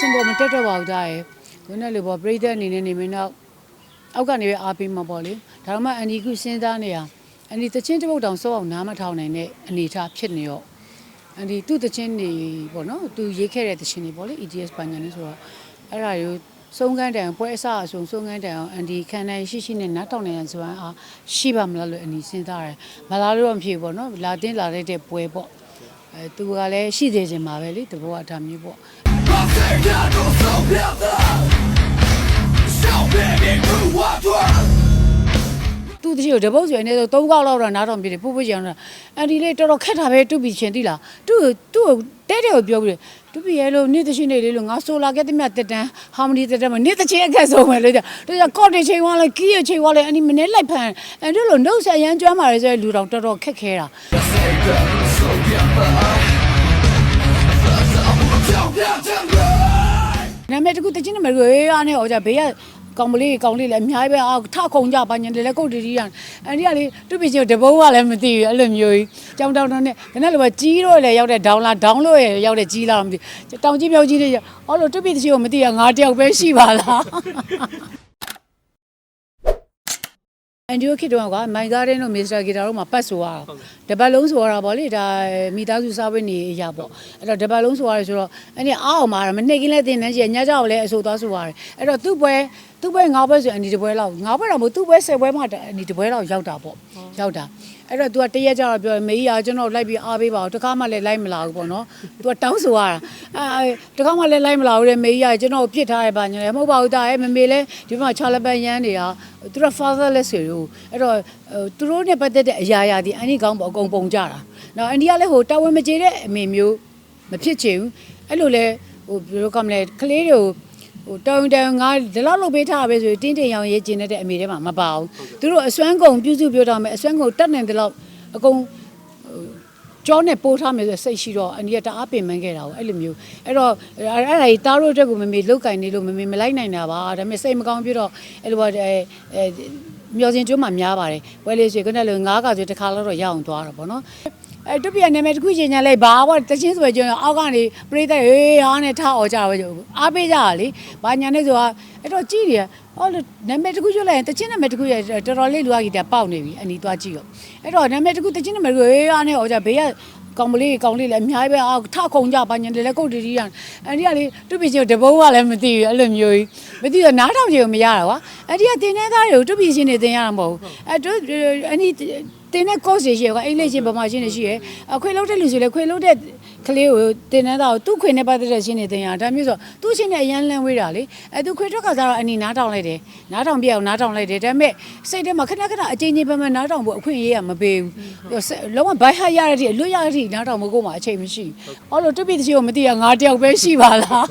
စင်ပေါ်မတက်တော့ပါဘူးဒါရယ်ခုနကလေပေါ့ပြိသက်အနေနဲ့နေမင်းတော့အောက်ကနေပဲအားပေးမှာပေါ့လေဒါတော့မှအန်ဒီကုစဉ်းစားနေရအန်ဒီတချင်းတစ်ပုတ်တောင်စောအောင်နားမထောင်နိုင်တဲ့အနေအထားဖြစ်နေရောအန်ဒီသူ့တချင်းနေပေါ့နော်သူရေးခဲ့တဲ့တချင်းနေပေါ့လေ EDS ပညာနေဆိုတော့အဲ့ဒါကိုစုံကန်းတန်ပွဲအစအဆုံးစုံကန်းတန်အောင်အန်ဒီခံနိုင်ရှိရှိနဲ့နားထောင်နိုင်ရန်ဆိုရင်အားရှိပါမလားလို့အန်ဒီစဉ်းစားတယ်မလားလို့တော့မဖြစ်ဘူးပေါ့နော်လာတင်းလာလိုက်တဲ့ပွဲပေါ့အဲသူကလည်းရှိသေးခြင်းပါပဲလေတဘောကဒါမျိုးပေါ့ သူတချီကိုတပုတ်ဆိုရင်လည်းသုံးကောက်လောက်တော့နားတော်ပြတယ်ပူပူချင်တော့အန်ဒီလေးတော်တော်ခက်တာပဲတူပြီရှင်တိလားသူ့သူ့ကိုတဲတဲကိုပြောပြီးတူပြီရဲ့လို့နေ့တချီနေလေးလို့ငါဆိုလာခဲ့တဲ့မြတ်တက်တန်းဟာမနီတက်တန်းမနေ့တချီအခက်ဆုံးပဲလို့ကြသူကကော့တေချိန်ဝါလဲကီးရချိန်ဝါလဲအနီမနေ့လိုက်ဖန်အဲ့ဒါလို့နှုတ်ဆက်ရမ်းကျွမ်းပါလေဆိုလူတော်တော်တော်ခက်ခဲတာ နာမည်တခုတချင်းနမရေအားနဲ့ဟောကြဘေးကကောင်မလေးကောင်လေးလည်းအများကြီးပဲအာထခုံကြပါညင်တယ်လည်းကုတ်တီတီရအဲ့ဒီကလေသူ့ပြချင်းတဘုံကလည်းမသိဘူးအဲ့လိုမျိုးကြီးကြောင်တောင်တောင်နဲ့ခဏလိုပဲကြီးတော့လည်းရောက်တဲ့ဒေါင်းလာဒေါင်းလို့ရရောက်တဲ့ကြီးလာတော့မသိတောင်ကြီးမြောက်ကြီးတွေဟောလို့သူ့ပြချင်းကိုမသိရငါတယောက်ပဲရှိပါလား အန်ဂျိုခစ်တော့ကမိုင်ဂါဒန်တို့မစ္စတာဂီတာတို့မှာပတ်ဆိုရတာတပတ်လုံးဆိုရတာဗောလေဒါမိသားစုစားဝတ်နေအရာပေါ့အဲ့တော့တပတ်လုံးဆိုရတယ်ဆိုတော့အဲ့ဒီအားအောင်မှာမနှိပ်ကင်းလဲတင်နေကြီးညကြောက်လဲအဆိုသွားဆိုရတယ်အဲ့တော့သူ့ပွဲသူ့ပွဲငါးပွဲဆိုအန်ဒီတပွဲလောက်ငါးပွဲတော့မဟုတ်သူ့ပွဲဆယ်ပွဲမှအန်ဒီတပွဲလောက်ရောက်တာပေါ့ရောက်တာအဲ့တော့ तू ကတရက်ကြတော့ပြောမေကြီးကကျွန်တော်လိုက်ပြီးအားပေးပါဦးတခါမှလည်းလိုက်မလာဘူးပေါ့နော် तू ကတောင်းဆိုရတာအဲတခါမှလည်းလိုက်မလာဘူးတဲ့မေကြီးကကျွန်တော်ပြစ်ထားရပါညလည်းမဟုတ်ပါဘူးတာရဲ့မမေလည်းဒီမှာချာလပန်ရမ်းနေတာသူက fatherless တွေလို့အဲ့တော့သူတို့နဲ့ပတ်သက်တဲ့အရာရာဒီအန်ဒီကောင်းပေါ့အကုန်ပုံကြတာနော်အန်ဒီကလည်းဟိုတာဝန်မကျေတဲ့အမေမျိုးမဖြစ်ချင်ဘူးအဲ့လိုလဲဟိုဘယ်လိုကမလဲကလေးတွေကို ဟိုတောင်းတောင်းငါဒီလောက်လုပ်ပေးထားပဲဆိုရင်တင်းတင်းရောင်ရေးကျင်တဲ့အမေထဲမှာမပါဘူးသူတို့အစွမ်းကုန်ပြုစုပြောထားမယ်အစွမ်းကုန်တတ်နိုင်တဲ့လောက်အကုန်ကြောနဲ့ပိုးထားမယ်ဆိုစိတ်ရှိတော့အန်ဒီကတအားပင်ပန်းခဲ့တာကိုအဲ့လိုမျိုးအဲ့တော့အဲ့အဲ့ဒါကြီးတားတို့အတွက်ကိုမမေလောက်ကင်နေလို့မမေမလိုက်နိုင်တာပါဒါပေမဲ့စိတ်မကောင်းပြတော့အဲ့လိုပါအဲအဲမျောစင်ကျွန်းမှာများပါတယ်ဝဲလေးဆိုခုနကလိုငါးကဆိုတစ်ခါလောက်တော့ရအောင်သွားတာပေါ့နော် အဲတူပြနာမည်တစ်ခုချင်းညာလိုက်ဘာပေါ့တချင်းဆိုကြရင်အောက်ကနေပရိသတ်ဟေးဟာနဲ့ထားអော်ကြတော့အားပေးကြတာလေဘာညာနဲ့ဆိုတာအဲ့တော့ကြည်တယ်ဟောလို့နာမည်တစ်ခုရွတ်လိုက်ရင်တချင်းနာမည်တစ်ခုရတော်တော်လေးလူအကြီးတပေါက်နေပြီအနီးသွားကြည့်တော့အဲ့တော့နာမည်တစ်ခုတချင်းနာမည်တစ်ခုဟေးဟာနဲ့អော်ကြဘေးကကောင်မလေးကောင်လေးလည်းအများကြီးပဲအာထခုံကြပါညင်တယ်လည်းကုတ်တီတီရအဲ့ဒီကလေသူ့ပြချင်းတဘုံကလည်းမသိဘူးအဲ့လိုမျိုးကြီးမသိတော့နားထောင်ချင်မရတာကွာအဲ့ဒီကတင်တဲ့သားတွေကိုသူ့ပြချင်းနေတင်ရတာမဟုတ်ဘူးအဲ့သူအနီး တင်တဲ့ course ရှိရကွာအိတ်လေးချင်းပမာချင်းနေရှိရအခွေလုံးတဲ့လူဆိုလေခွေလုံးတဲ့ကလေးကိုတင်တဲ့သားကိုသူ့ခွေနဲ့ပတ်သက်တဲ့ချင်းနေတင်ရဒါမျိုးဆိုသူ့ချင်းနဲ့အရန်လန်းဝေးတာလေအဲ့သူခွေထွက်ကစားတော့အနီးနားထောင်လိုက်တယ်နားထောင်ပြအောင်နားထောင်လိုက်တယ်ဒါပေမဲ့စိတ်ထဲမှာခဏခဏအချင်းချင်းပမာနားထောင်ဖို့အခွင့်အရေးကမပေးဘူးလုံးဝဘိုက်ဟရရတဲ့အလွတ်ရတဲ့အထိနားထောင်ဖို့ကိုမှအချိန်မရှိဘူးဟောလို့တပိတချီကိုမသိရငါတယောက်ပဲရှိပါလား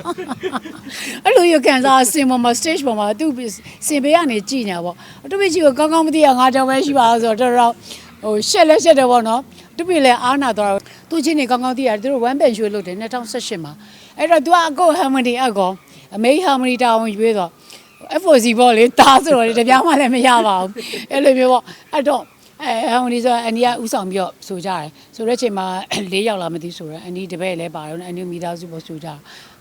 အဲ့လိုရကန်စားစင်ပေါ်မှာ stage ပေါ်မှာသူစင်ပေးကနေကြည်ညာပေါ့တပိတချီကိုကောင်းကောင်းမသိရငါတယောက်ပဲရှိပါလားဆိုတော့တော်တော် ဟိုရှက်လက်ရှက်တယ်ပေါ့နော်တပိလည်းအားနာသွားတော့သူချင်းနေကောင်းကောင်းသိရတယ်သူတို့ one band ရွှေလို့တယ်2018မှာအဲ့တော့ तू အကို harmony အကောအမေ harmony တောင်းရွေးတော့ FOC ပေါ့လေတားဆိုတော့တပြားမှလည်းမရပါဘူးအဲ့လိုမျိုးပေါ့အဲ့တော့အဲဟိုဒီဆိုအန်ဒီကဥဆောင်ပြီးတော့ဆိုကြတယ်ဆိုတဲ့အချိန်မှာ၄ယောက်လာမသိဆိုတော့အန်ဒီတပည့်လည်းပါတော့အန်ဒီမိသားစုပေါ့ဆိုကြ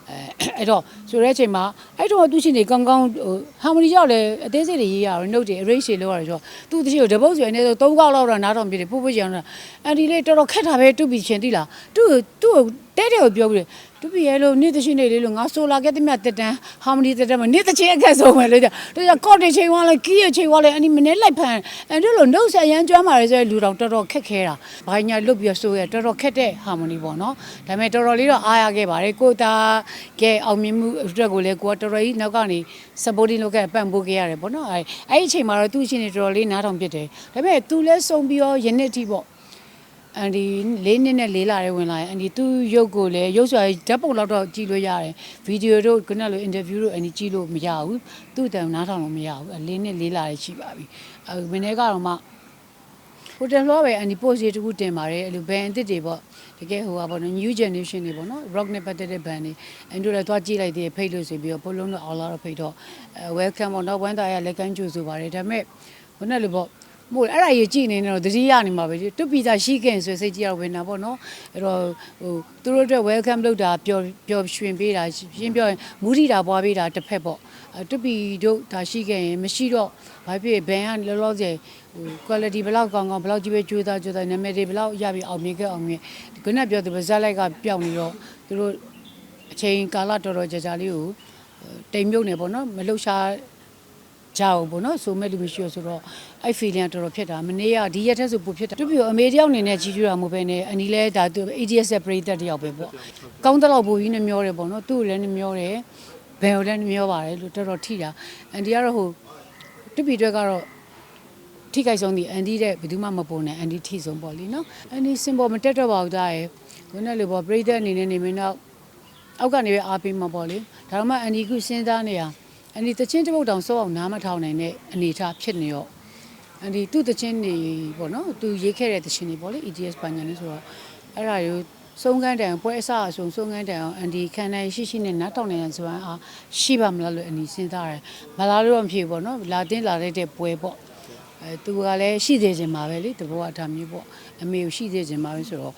အဲအဲ့တော့ဆိုတဲ့အချိန်မှာအဲ့တော့သူချင်းနေကောင်းကောင်းဟိုဟာမိုနီရောက်လဲအသေးစိတ်တွေရေးရတော့နှုတ်တွေ arrange တွေလုပ်ရတယ်ဆိုတော့သူတချီကိုတပုတ်ဆိုရင်လည်းသုံးကောက်လောက်တော့နားတော်ပြတယ်ပို့ပို့ချင်တော့အန်ဒီလေးတော်တော်ခက်တာပဲတူပြီချင်းတိလားသူ့သူ့ကို တဲတဲကိုပြောပြီးတူပြီရဲ့လို့နေ့တချင်းနေလေးလို့ငါဆိုလာခဲ့တဲ့မြတ်တက်တန်းဟာမနီတက်တန်းမနေ့တချင်းအခက်ဆုံးပဲလို့ကြသူကကော့တေချိန်ဝါလဲကီးရချိန်ဝါလဲအနီမနေ့လိုက်ဖန်အဲ့ဒါလို့နှုတ်ဆက်ရမ်းကျွမ်းပါလေဆိုလူတော်တော်တော်ခက်ခဲတာဘာညာလွတ်ပြီးဆိုရတော်တော်ခက်တဲ့ဟာမနီပေါ့နော်ဒါပေမဲ့တော်တော်လေးတော့အားရခဲ့ပါတယ်ကိုသားကဲအောင်မြင်မှုအတွက်ကိုလည်းကိုကတော်တော်ကြီးနောက်ကနေ supporting လုပ်ခဲ့ပံ့ပိုးခဲ့ရတယ်ပေါ့နော်အဲ့အဲ့ဒီအချိန်မှာတော့သူ့အချင်းတွေတော်တော်လေးနားထောင်ဖြစ်တယ်ဒါပေမဲ့သူလည်းစုံပြီးတော့ယနေ့ထိပေါ့ အန်ဒီလေးနှစ်နဲ့လေးလာတဲ့ဝင်လာရင်အန်ဒီသူ့ရုပ်ကိုလည်းရုပ်စွာဓာတ်ပုံလောက်တော့ကြည့်လို့ရတယ်ဗီဒီယိုတို့ခုနလိုအင်တာဗျူးတို့အန်ဒီကြည့်လို့မရဘူးသူ့အတန်နားထောင်လို့မရဘူးအလေးနှစ်လေးလာတဲ့ရှိပါပြီအဲမင်းတွေကတော့မှဟိုတယ်လောပဲအန်ဒီ post ရေးတခုတင်ပါတယ်အဲ့လိုဘန်အစ်စ်တွေပေါ့တကယ်ဟိုပါပေါ့နော် new generation တွေပေါ့နော် rock နဲ့ပတ်သက်တဲ့ band တွေအန်တို့လည်းသွားကြည့်လိုက်သေးတယ်ဖိတ်လို့ဆိုပြီးတော့ဘလုံးတော့အောင်လာတော့ဖိတ်တော့အဲ welcome ပေါ့နော်ဝမ်းသာရလက်ကမ်းကြိုဆိုပါတယ်ဒါပေမဲ့ခုနလိုပေါ့ မို့အဲ့ဒါကြီးကြည့်နေတော့တတိယနေမှာပဲတွပီစာရှိခင်ဆိုစိတ်ကြီးရောက်ဝင်တာပေါ့နော်အဲ့တော့ဟိုသူတို့အတွက် welcome လုပ်တာပျော်ပျော်ရွှင်ပေးတာရှင်းပြောရင်မူထီတာပွားပေးတာတစ်ဖက်ပေါ့အဲတွပီတို့ဒါရှိခင်ရင်မရှိတော့ဘာဖြစ်ဘန်ကလောလောဆယ်ဟို quality ဘယ်လောက်ကောင်းကောင်းဘယ်လောက်ကြီးပဲကြိုးစားကြိုးစားနာမည်တွေဘယ်လောက်ရပြီအောင်မြင်ခဲ့အောင်မြင်ခုနကပြောသူဇက်လိုက်ကပျောက်နေတော့သူတို့အချိန်ကာလတော်တော်ကြာကြာလေးကိုတိမ်မြုပ်နေပေါ့နော်မလှုပ်ရှား ကြောက်ပေါ့နော်ဆိုမဲ့လူမရှိရဆိုတော့အဲ့ feeling ကတော်တော်ဖြစ်တာမနေ့ကဒီရက်ထက်ဆိုပူဖြစ်တာသူပြအမေတယောက်အနေနဲ့ကြီးကျူတာမဟုတ်ပဲနဲ့အနီလဲဒါသူ AGS ရဲ့ပရိသတ်တယောက်ပဲပေါ့ကောင်းတဲ့လောက်ပူကြီးနဲ့မျောတယ်ပေါ့နော်သူ့ကိုလည်းနှမျောတယ်ဘယ်ကိုလည်းနှမျောပါတယ်လို့တော်တော်ထိတာအန်ဒီကတော့ဟိုသူပြအတွက်ကတော့ထိခိုက်ဆုံးဒီအန်ဒီတဲ့ဘယ်သူမှမပုံနဲ့အန်ဒီထိဆုံးပေါ့လीနော်အန်ဒီစင်ပေါ်မတက်တော့ပါဘူးဒါရယ်ခုနကလိုပေါ့ပရိသတ်အနေနဲ့နေမင်းတော့အောက်ကနေပဲအားပေးမှာပေါ့လေဒါမှမဟုတ်အန်ဒီခုစဉ်းစားနေရ အန်ဒီတချင်းတစ်ပုတ်တောင်စောအောင်နားမထောင်နိုင်တဲ့အနေအထားဖြစ်နေတော့အန်ဒီသူ့တချင်းနေပေါ့နော်သူရေးခဲ့တဲ့တချင်းတွေပေါ့လေ EDS ပညာလေးဆိုတော့အဲ့ဒါကိုစုံကန်းတန်ပွဲအစအဆုံးစုံကန်းတန်အောင်အန်ဒီခန္ဓာရှိရှိနဲ့နားထောင်နိုင်ရဆိုရင်အားရှိပါမလားလို့အန်ဒီစဉ်းစားတယ်မလားလို့တော့မဖြစ်ဘူးပေါ့နော်လာတင်းလာလိုက်တဲ့ပွဲပေါ့အဲသူကလည်းရှိသေးခြင်းပါပဲလေတဘောကဒါမျိုးပေါ့အမေကိုရှိသေးခြင်းပါပဲဆိုတော့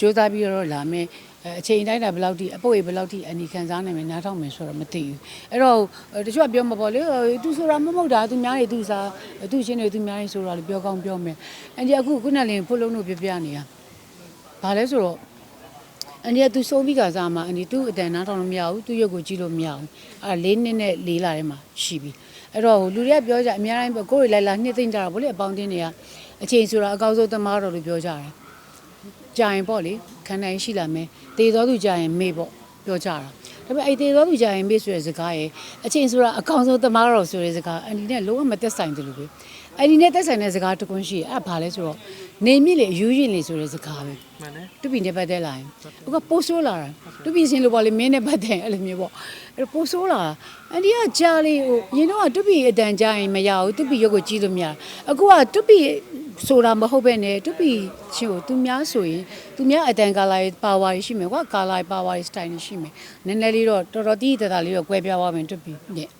ကြိုးစားပြီးတော့လာမယ်အဲအချိန်တိုင်းတာဘယ်လောက်ထိအပုတ်ရေဘယ်လောက်ထိအန်ဒီခံစားနိုင်မယ်နားထောင်မယ်ဆိုတော့မသိဘူးအဲ့တော့တချို့ကပြောမှာပေါ့လေသူဆိုတာမဟုတ်တာသူများနေသူစားသူချင်းနေသူများနေဆိုတာလေပြောကောင်းပြောမယ်အန်ဒီအခုခုနလင်းဖုတ်လုံးတို့ပြပြနေတာဘာလဲဆိုတော့အန်ဒီကသူစိုးပြီးကစားမှာအန်ဒီသူ့အတန်နားထောင်လို့မရဘူးသူ့ရုပ်ကိုကြည့်လို့မရဘူးအဲ့လေးနှစ်နဲ့လေးလာထဲမှာရှိပြီအဲ့တော့လူတွေကပြောကြအများတိုင်းကိုယ်တွေလိုက်လာနှစ်သိမ့်ကြတာဗောလေအပေါင်းတင်းတွေကအချိန်ဆိုတာအကောင်းဆုံးသမားတော်လို့ပြောကြတယ် ကြာရင်ပေါ့လေခန္ဓာရင်ရှိလာမယ်တေသောသူကြာရင်မေ့ပေါ့ပြောကြတာဒါပေမဲ့အဲ့တေသောသူကြာရင်မေ့ဆိုတဲ့စကားရဲ့အချိန်ဆိုတာအကောင်ဆုံးသမားတော်ဆိုတဲ့စကားအန်ဒီနဲ့လုံးဝမသက်ဆိုင်တယ်လို့ပဲအန်ဒီနဲ့သက်ဆိုင်တဲ့စကားတစ်ခုရှိတယ်အဲ့ဒါဘာလဲဆိုတော့နေမြင့်လေအယူရင်လေဆိုတဲ့စကားပဲမှန်တယ်တူပီနဲ့ပတ်သက်လာရင်သူကပိုးဆိုးလာတာတူပီစင်လို့ပေါ့လေမင်းနဲ့ပတ်သက်အဲ့လိုမျိုးပေါ့ အဲ့ပိုးဆိုးလာအန်ဒီကကြားလေးဟိုရင်တော့တူပီအတန်ကြားရင်မရဘူးတူပီရုပ်ကိုကြည့်လို့မရအခုကတူပီဆိုတာမဟုတ်ပဲနဲ့တူပီချင်းကိုသူများဆိုရင်သူများအတန်ကာလာရဲ့ပါဝါရှိမယ်ကွာကာလာရဲ့ပါဝါရဲ့စတိုင်ရှိမယ်နည်းနည်းလေးတော့တော်တော်တီးတတာလေးတော့ကွဲပြားသွားမယ်တူပီနဲ့ဒါ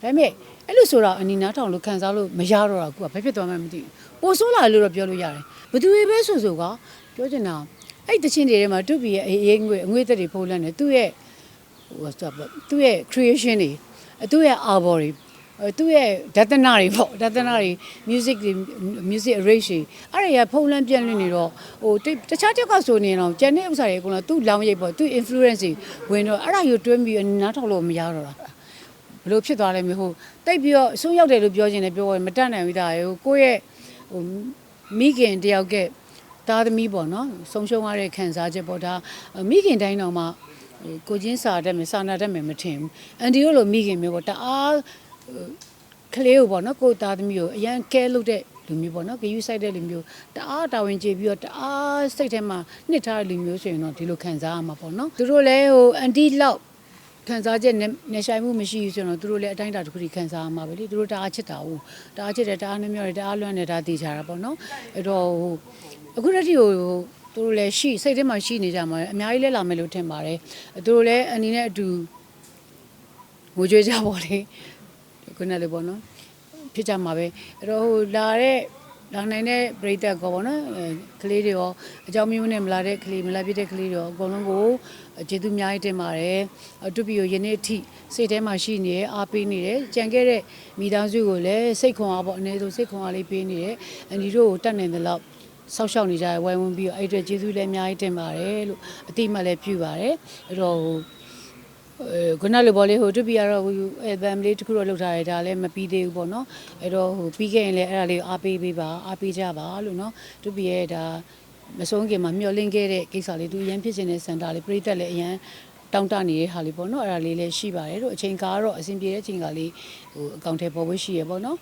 ပေမဲ့အဲ့လိုဆိုတော့အနီနာထောင်လို့ခံစားလို့မရတော့တာကူကဘာဖြစ်သွားမှန်းမသိဘူးပိုဆိုးလာလို့တော့ပြောလို့ရတယ်ဘသူတွေပဲဆိုဆိုကပြောချင်တာအဲ့တချင်းတွေထဲမှာတူပီရဲ့အေးငွေအငွေသက်တွေဖုံးလန်းတယ်သူ့ရဲ့ ဟိုဆိုတော့သူ့ရဲ့ creation တွေသူ့ရဲ့ arbor တွေအဲသူ့ရဲ့ဒသနာတွေပေါ့ဒသနာတွေ music တွေ music arrange တွေအဲ့ဒါရဖုံးလန်းပြန့်လွင့်နေတော့ဟိုတခြားတစ်ယောက်ကဆိုနေတော့ကျန်တဲ့ဥစ္စာတွေအကုန်လုံးသူ့လောင်းရိပ်ပေါ့သူ့ influence တွေဝင်တော့အဲ့ဒါကိုတွင်းပြီးနားထောင်လို့မရတော့တာဘလို့ဖြစ်သွားလဲမျိုးဟိုတိတ်ပြီးတော့အဆုံးရောက်တယ်လို့ပြောချင်တယ်ပြောရင်မတတ်နိုင်ဘူးဒါရေဟိုကိုယ့်ရဲ့ဟိုမိခင်တယောက်ကသားသမီးပေါ့နော်ဆုံးရှုံးရတဲ့ခံစားချက်ပေါ့ဒါမိခင်တိုင်းတော့မှဟို ကိုချင်းစာတတ်မယ်စာနာတတ်မယ်မထင်ဘူးအန်ဒီတို့လိုမိခင်မျိုးပေါ့တအားဟိုကလေးကိုပေါ့နော်ကိုယ့်သားသမီးကိုအရန်ကဲလုပ်တဲ့လူမျိုးပေါ့နော်ဂယူဆိုင်တဲ့လူမျိုးတအားတာဝန်ကျေပြီးတော့တအားစိတ်ထဲမှာနှစ်ထားတဲ့လူမျိုးဆိုရင်တော့ဒီလိုခံစားရမှာပေါ့နော်သူတို့လည်းဟိုအန်တီလောက်ခံစားချက်နဲ့နေဆိုင်မှုမရှိဘူးဆိုတော့သူတို့လည်းအတိုင်းအတာတစ်ခုထိခံစားရမှာပဲလေသူတို့တအားချစ်တာဟုတ်တအားချစ်တယ်တအားနှမျောတယ်တအားလွမ်းတယ်ဒါသိကြတာပေါ့နော်အဲ့တော့ဟိုအခုတည်းကဟို သူတို့လည်းရှိစိတ်ထဲမှာရှိနေကြမှာအများကြီးလဲလာမယ်လို့ထင်ပါတယ်သူတို့လည်းအနေနဲ့အတူငိုကြွေးကြပါလေခုနလည်းပေါ့နော်ဖြစ်ကြမှာပဲအဲ့တော့ဟိုလာတဲ့လာနိုင်တဲ့ပရိသတ်ကောပေါ့နော်အဲကလေးတွေရောအကြောင်းမျိုးနဲ့မလာတဲ့ကလေးမလာပြတဲ့ကလေးတွေရောအကုန်လုံးကိုကျေးဇူးအများကြီးတင်ပါတယ်အတူပြီးယနေ့အထိစိတ်ထဲမှာရှိနေတယ်အားပေးနေတယ်ကြံခဲ့တဲ့မိသားစုကိုလည်းစိတ်ခွန်အားပေါ့အနည်းဆုံးစိတ်ခွန်အားလေးပေးနေတယ်အညီတို့ကိုတတ်နိုင်တဲ့လောက် ဆောက်ရှောက်နေကြရဝိုင်းဝန်းပြီးတော့အဲ့အတွက်ကျေးဇူးလည်းအများကြီးတင်ပါတယ်လို့အတိအမှတ်လည်းပြုပါတယ်အဲ့တော့ဟိုအဲခုနလိုပေါ့လေဟိုတူပီကတော့ဟိုအဲဗမ်လေးတစ်ခုတော့လောက်ထားတယ်ဒါလည်းမပြီးသေးဘူးပေါ့နော်အဲ့တော့ဟိုပြီးခဲ့ရင်လည်းအဲ့ဒါလေးကိုအားပေးပေးပါအားပေးကြပါလို့နော်တူပီရဲ့ဒါမဆုံးခင်မှာမျှော်လင့်ခဲ့တဲ့ကိစ္စလေးသူအရင်ဖြစ်နေတဲ့စင်တာလေးပြိတက်လည်းအရင်တောင်းတနေတဲ့ဟာလေးပေါ့နော်အဲ့ဒါလေးလည်းရှိပါတယ်တို့အချိန်ကားတော့အဆင်ပြေတဲ့အချိန်ကားလေးဟိုအကောင့်ထဲပေါ်ဖို့ရှိရပေါ့နော်